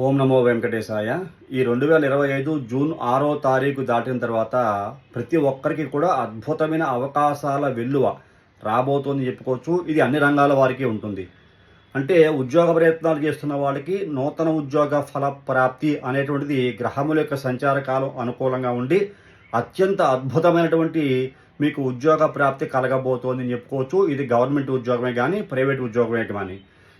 ఓం నమో వెంకటేశాయ. ఈ రెండు వేల ఇరవై ఐదు జూన్ ఆరో తారీఖు దాటిన తర్వాత ప్రతి ఒక్కరికి కూడా అద్భుతమైన అవకాశాల వెల్లువ రాబోతోంది చెప్పుకోవచ్చు. ఇది అన్ని రంగాల వారికి ఉంటుంది. అంటే ఉద్యోగ ప్రయత్నాలు చేస్తున్న వాళ్ళకి నూతన ఉద్యోగ ఫల ప్రాప్తి అనేటువంటిది గ్రహముల యొక్క సంచార కాలం అనుకూలంగా ఉండి అత్యంత అద్భుతమైనటువంటి మీకు ఉద్యోగ ప్రాప్తి కలగబోతోంది అని చెప్పుకోవచ్చు. ఇది గవర్నమెంట్ ఉద్యోగమే కానీ ప్రైవేట్ ఉద్యోగమే కానీ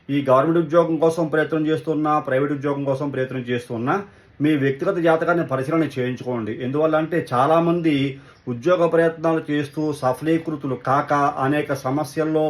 ఈ గవర్నమెంట్ ఉద్యోగం కోసం ప్రయత్నం చేస్తున్నా ప్రైవేట్ ఉద్యోగం కోసం ప్రయత్నం చేస్తున్నా మీ వ్యక్తిగత జాతకాన్ని పరిశీలన చేయించుకోండి. ఎందువల్ల అంటే చాలామంది ఉద్యోగ ప్రయత్నాలు చేస్తూ సఫలీకృతులు కాక అనేక సమస్యల్లో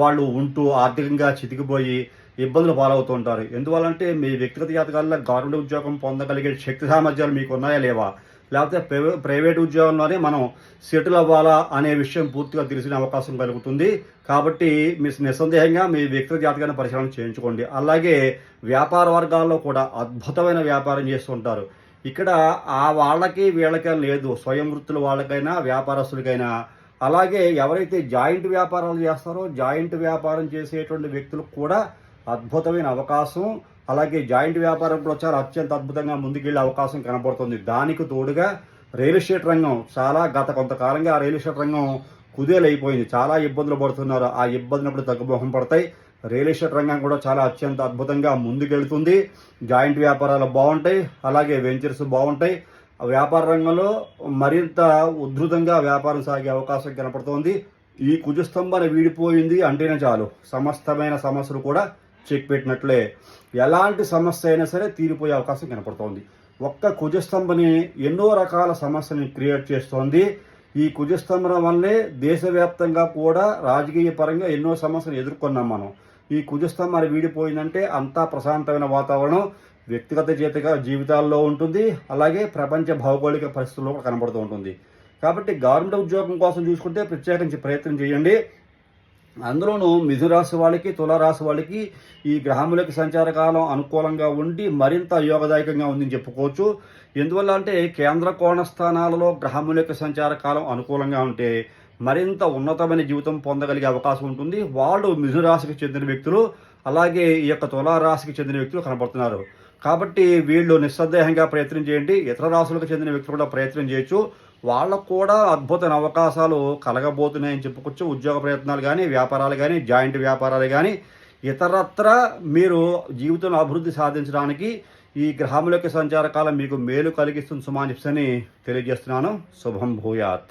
వాళ్ళు ఉంటూ ఆర్థికంగా చితికిపోయి ఇబ్బందులు పాలవుతుంటారు. ఎందువల్లంటే మీ వ్యక్తిగత జాతకాల్లో గవర్నమెంట్ ఉద్యోగం పొందగలిగే శక్తి సామర్థ్యాలు మీకు ఉన్నాయా లేవా? లేకపోతే ప్రైవే- ప్రైవేట్ ఉద్యోగంలోనే మనం సెటిల్ అవ్వాలా అనే విషయం పూర్తిగా తెలిసిన అవకాశం కలుగుతుంది. కాబట్టి మీరు నిస్సందేహంగా మీ వ్యక్తిగత జాతకాన్ని పరిశీలన చేయించుకోండి. అలాగే వ్యాపార వర్గాల్లో కూడా అద్భుతమైన వ్యాపారం చేస్తుంటారు. ఇక్కడ ఆ వాళ్ళకి వీళ్ళకి లేదు. స్వయం వృత్తుల వాళ్ళకైనా వ్యాపారస్తులకైనా. అలాగే ఎవరైతే జాయింట్ వ్యాపారాలు చేస్తారో జాయింట్ వ్యాపారం చేసేటువంటి వ్యక్తులకు కూడా అద్భుతమైన అవకాశం. అలాగే జాయింట్ వ్యాపారంలో చాలా అత్యంత అద్భుతంగా ముందుకెళ్ళే అవకాశం కనబడుతుంది. దానికి తోడుగా రియల్ ఎస్టేట్ రంగం చాలా గత కొంతకాలంగా ఆ రియల్ ఎస్టేట్ రంగం కుదేలైపోయింది. చాలా ఇబ్బందులు పడుతున్నారు. ఆ ఇబ్బందులు ఇప్పుడు తగ్గుముఖం పడతాయి. రియల్ ఎస్టేట్ రంగం కూడా చాలా అత్యంత అద్భుతంగా ముందుకెళ్తుంది. జాయింట్ వ్యాపారాలు బాగుంటాయి. అలాగే వెంచర్స్ బాగుంటాయి. ఆ వ్యాపార రంగంలో మరింత ఉధృతంగా వ్యాపారం సాగే అవకాశం కనపడుతోంది. ఈ కుజస్తంభన వీడిపోయింది అంటేనే చాలు. సమస్తమైన సమస్యలు కూడా చెక్ పెట్టినట్లే ఎలాంటి సమస్య అయినా సరే తీరిపోయే అవకాశం కనపడుతోంది. ఒక్క కుజస్తంభని ఎన్నో రకాల సమస్యని క్రియేట్ చేస్తోంది. ఈ కుజస్తంభం వల్లే దేశవ్యాప్తంగా కూడా రాజకీయ పరంగా ఎన్నో సమస్యలు ఎదుర్కొన్నాం మనం. ఈ కుజస్తంభం వీడిపోయిందంటే అంతా ప్రశాంతమైన వాతావరణం వ్యక్తిగత జీవిత జీవితాల్లో ఉంటుంది అలాగే ప్రపంచ భౌగోళిక పరిస్థితుల్లో కూడా కనబడుతూ ఉంటుంది. కాబట్టి గవర్నమెంట్ ఉద్యోగం కోసం చూసుకుంటే ప్రత్యేకించి ప్రయత్నం చేయండి. అందులోనూ మిథురాశి వాళ్ళకి తులారాశి వాళ్ళకి ఈ గ్రహములకి సంచార కాలం అనుకూలంగా ఉండి మరింత యోగదాయకంగా ఉందని చెప్పుకోవచ్చు. ఎందువల్ల అంటే కేంద్ర కోణ స్థానాలలో గ్రహముల యొక్క సంచార కాలం అనుకూలంగా ఉంటే మరింత ఉన్నతమైన జీవితం పొందగలిగే అవకాశం ఉంటుంది. వాళ్ళు మిథురాశికి చెందిన వ్యక్తులు అలాగే ఈ యొక్క తులారాశికి చెందిన వ్యక్తులు కనబడుతున్నారు. కాబట్టి వీళ్ళు నిస్సందేహంగా ప్రయత్నం చేయండి. ఇతర రాశులకు చెందిన వ్యక్తులు కూడా ప్రయత్నం చేయొచ్చు. వాళ్ళకు కూడా అద్భుతమైన అవకాశాలు కలగబోతున్నాయని చెప్పుకోవచ్చు ఉద్యోగ ప్రయత్నాలు కానీ వ్యాపారాలు కానీ జాయింట్ వ్యాపారాలు కానీ ఇతరత్ర మీరు జీవితంలో అభివృద్ధి సాధించడానికి ఈ గ్రహముల యొక్క సంచార కాలం మీకు మేలు కలిగిస్తుంది సుమాన్ అని తెలియజేస్తున్నాను. శుభం భూయాత్.